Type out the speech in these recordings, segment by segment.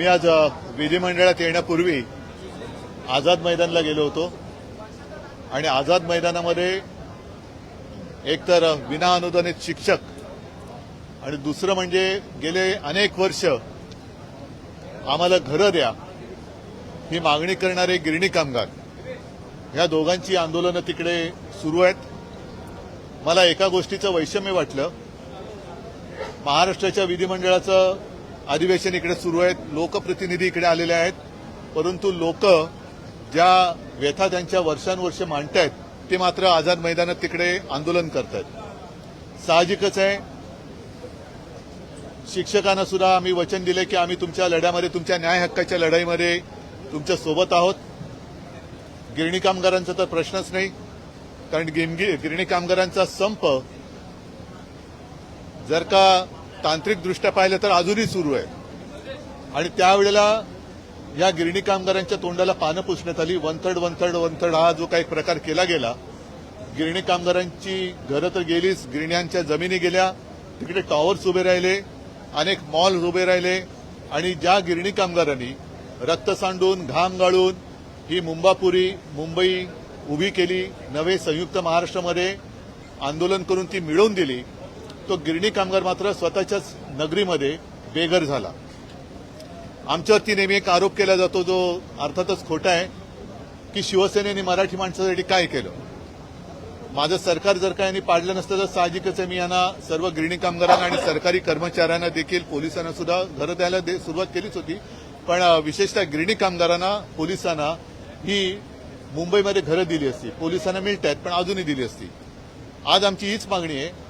मी आज विधिमंडळात येण्यापूर्वी आझाद मैदानला गेलो होतो. आणि आझाद मैदानामध्ये एकतर विनाअनुदानित शिक्षक आणि दुसरं म्हणजे गेले अनेक वर्ष आम्हाला घरं द्या ही मागणी करणारे गिरणी कामगार. ह्या दोघांची आंदोलनं तिकडे सुरू आहेत. मला एका गोष्टीचं वैषम्य वाटलं. महाराष्ट्राच्या विधिमंडळाचं अधिवेशन इकडे सुरू आहेत. लोकप्रतिनिधी इकडे आलेले आहेत. परंतु लोक ज्या व्यथा त्यांच्या वर्षानुवर्ष मांडतायत ते मात्र आझाद मैदानात तिकडे आंदोलन करतायत. साहजिकच आहे. शिक्षकांना सुद्धा आम्ही वचन दिले की आम्ही तुमच्या लढ्यामध्ये तुमच्या न्याय हक्काच्या लढाईमध्ये तुमच्यासोबत आहोत. गिरणी कामगारांचा तर प्रश्नच नाही. कारण गिरणी कामगारांचा संप जर का तांत्रिकदृष्ट्या पाहिलं तर अजूनही सुरू आहे. आणि त्यावेळेला या गिरणी कामगारांच्या तोंडाला पानं पुसण्यात आली. वनथड वनथड वनथड हा जो काही प्रकार केला गेला गिरणी कामगारांची घरं तर गेलीच गिरण्यांच्या जमिनी गेल्या तिकडे टॉवर्स उभे राहिले अनेक मॉल्स उभे राहिले आणि ज्या गिरणी कामगारांनी रक्त सांडून घाम गाळून ही मुंबापुरी मुंबई उभी केली नवे संयुक्त महाराष्ट्रामध्ये आंदोलन करून ती मिळवून दिली तो गिरणी कामगार मात्र स्वतःच्याच नगरीमध्ये बेघर झाला. आमच्यावरती नेहमी एक आरोप केला जातो जो अर्थातच खोटा आहे की शिवसेनेने मराठी माणसासाठी काय केलं? माझं सरकार जर का यांनी पाडलं नसतं तर साहजिकच आहे मी यांना सर्व गिरणी कामगारांना आणि सरकारी कर्मचाऱ्यांना देखील पोलिसांना सुद्धा घरं द्यायला दे- सुरुवात केलीच होती. पण विशेषतः गिरणी कामगारांना पोलिसांना ही मुंबईमध्ये घरं दिली असती. पोलिसांना मिळत आहेत पण अजूनही दिली असती. आज आमची हीच मागणी आहे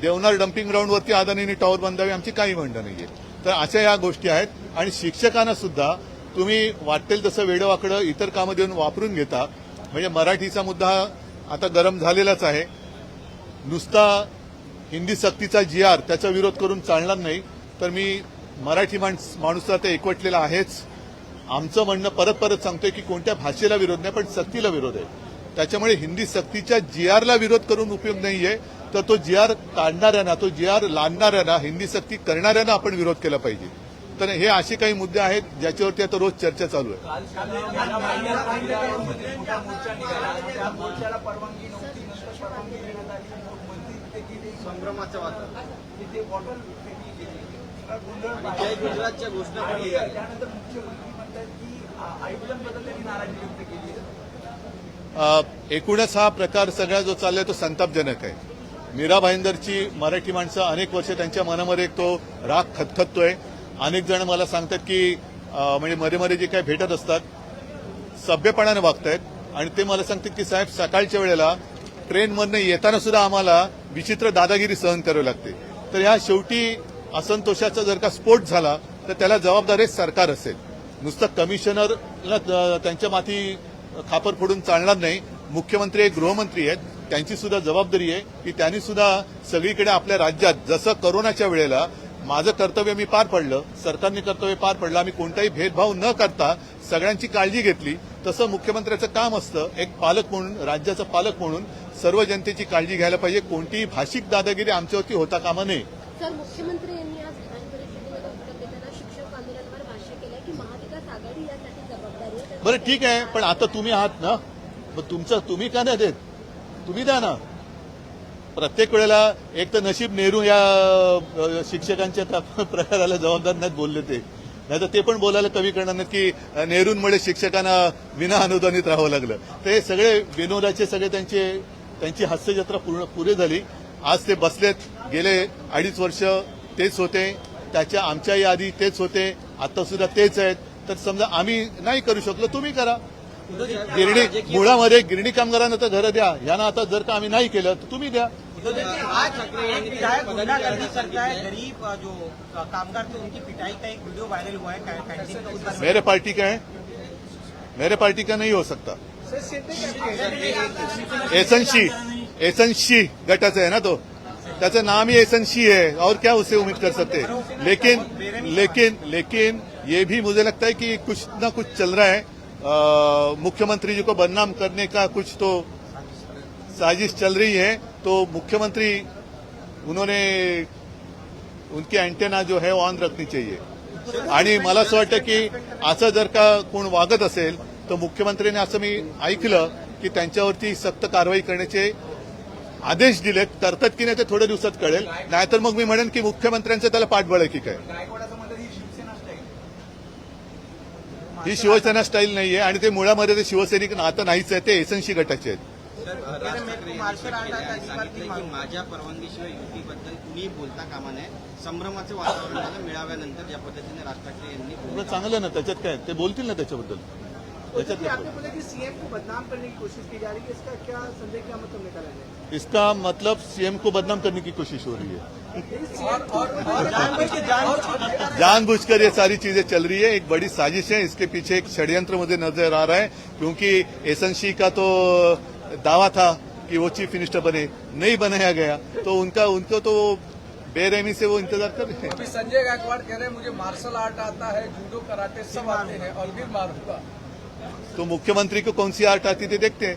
देवनार डम्पिंग ग्राउंडवरती अदानींनी टॉवर बांधावी आमची काही म्हणणं नाहीये. तर अशा या गोष्टी आहेत आणि शिक्षकांना सुद्धा तुम्ही वाटेल तसं वेडवाकडं इतर कामं देऊन वापरून घेता. म्हणजे मराठीचा मुद्दा आता गरम झालेलाच आहे. नुसता हिंदी सक्तीचा जी आर त्याचा विरोध करून चालणार नाही. तर मी मराठी माणस माणूस ते एकवटलेला आहेच. आमचं म्हणणं परत परत सांगतोय की कोणत्या भाषेला विरोध नाही पण सक्तीला विरोध आहे. त्याच्यामुळे हिंदी सक्तीच्या जी आरला विरोध करून उपयोग नाहीये. तर तो जी आर काढणाऱ्यांना तो जी आर लादणाऱ्यांना हिंदी सक्ती करणाऱ्यांना आपण विरोध केला पाहिजे. तर हे असे काही मुद्दे आहेत ज्याच्यावरती आता रोज चर्चा चालू आहे. एकूणच हा प्रकार सगळा जो चाललाय तो संतापजनक आहे. मीरा भाईंदरची मराठी माणसं अनेक वर्ष त्यांच्या मनामध्ये एक तो राग खतखततोय. अनेक जण मला सांगतात की म्हणजे मध्ये मध्ये जे काही भेटत असतात सभ्यपणाने वागतायत. आणि ते मला सांगतात की साहेब सकाळच्या वेळेला ट्रेनमधनं येताना सुद्धा आम्हाला विचित्र दादागिरी सहन करावी लागते. तर ह्या शेवटी असंतोषाचा जर का स्फोट झाला तर त्याला जबाबदार हे सरकार असेल. नुसतं कमिशनरला त्यांच्या माथी खापर फोडून चालणार नाही मुख्यमंत्री हे गृहमंत्री आहेत त्यांची सुद्धा जबाबदारी आहे की त्यांनी सुद्धा सगळीकडे आपल्या राज्यात जसं करोनाच्या वेळेला माझं कर्तव्य मी पार पडलं सरकारने कर्तव्य पार पडलं आम्ही कोणताही भेदभाव न करता सगळ्यांची काळजी घेतली तसं मुख्यमंत्र्याचं काम असतं एक पालक म्हणून राज्याचा पालक म्हणून सर्व जनतेची काळजी घ्यायला पाहिजे कोणतीही भाषिक दादागिरी आमच्यावरती होता कामा नये. सर मुख्यमंत्री यांनी आज विधान परिषदेमध्ये उत्तर देताना शिक्षक आंदोलनावर भाष्य केलंय की महाविकास आघाडी यासाठी जबाबदारी आहे? बरं ठीक आहे पण आता तुम्ही आहात ना? मग तुमचं तुम्ही का नाही देत? तुम्ही द्या ना. प्रत्येक वेळेला एक तर नशीब नेहरू या शिक्षकांच्या त्या प्रकाराला जबाबदार नाहीत बोलले ते. नाही तर ते पण बोलायला कमी करणार नाहीत की नेहरूंमुळे शिक्षकांना विना अनुदानित राहावं लागलं. ते सगळे विनोदाचे सगळे त्यांचे त्यांची हास्यजत्रा पूर्ण पुरे झाली. आज ते बसलेत गेले अडीच वर्ष तेच होते. त्याच्या आमच्याही आधी तेच होते. आता सुद्धा तेच आहेत. तर समजा आम्ही नाही करू शकलो तुम्ही करा. गिरणी, मुळामध्ये गिरणी कामगारांना तर घरं द्या. यांना आता जर का आम्ही नाही केलं, तर तुम्ही द्या. गरीब जो कामगार थे उनकी पिटाई का एक वीडियो वायरल हुआ है मेरे पार्टी का है. मेरे पार्टी का नहीं हो सकता. एसनशी एसनशी गटाचं है ना तो. त्याचं नाम ही एसनशी है. और क्या उसे उम्मीद कर सकते? लेकिन लेकिन लेकिन ये भी मुझे लगता है कि कुछ ना कुछ चल रहा है. मुख्यमंत्री जी को बदनाम करने का कुछ तो साजिश चल रही है तो मुख्यमंत्री उन्होंने उनकी अँटेना जो है ऑन रखनी चाहिए। आणि मला असं वाटतं की असं जर का कोण वागत असेल तर मुख्यमंत्र्यांनी असं मी ऐकलं की त्यांच्यावरती सक्त कारवाई करण्याचे आदेश दिलेत. करतात की नाही ते थोड्या दिवसात कळेल. नाहीतर मग मी म्हणेन की मुख्यमंत्र्यांचं त्याला पाठबळ आहे की काय गायकवाडाचं म्हणतात ही शिवसेना स्टाईल ही शिवसेना स्टाईल नाहीये आणि ते मुळामध्ये ते शिवसैनिक नातं नाहीच आहे ते एसएनशी गटाचे आहेत. माझ्या परवानगीशिवाय युतीबद्दल कुणीही बोलता कामा नये. संभ्रमाचे वातावरण झालं मेळाव्यानंतर ज्या पद्धतीने राज ठाकरे यांनी चांगलं ना त्याच्यात काय? ते बोलतील ना त्याच्याबद्दल? सीएम को बदनाम करने की कोशिश की जा रही है? इसका क्या संदेह क्या मतलब निकाला जाए इसका मतलब सीएम को बदनाम करने की कोशिश हो रही है। जानबूझकर ये सारी चीज़ें चल रही है। एक बड़ी साजिश है। इसके पीछे एक षड्यंत्र मुझे नज़र आ रहा है क्योंकि एसएनसी का तो दावा था कि वो चीफ मिनिस्टर बने नहीं बनाया गया। तो उनका उनको तो बेरहमी से वो इंतज़ार कर रहे हैं। अभी संजय गायकवाड़ कह रहे हैं मुझे मार्शल आर्ट आता है जूडो कराटे सब आते हैं और भी मारूँगा। तो मुख्यमंत्री को कौन सी आर्ट आती थी देखते हैं।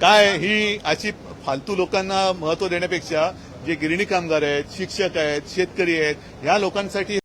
काय ही अशी फालतू लोकांना महत्त्व देण्यापेक्षा जे गिरणी कामगार आहेत शिक्षक आहेत शेतकरी आहेत ह्या लोकांसाठी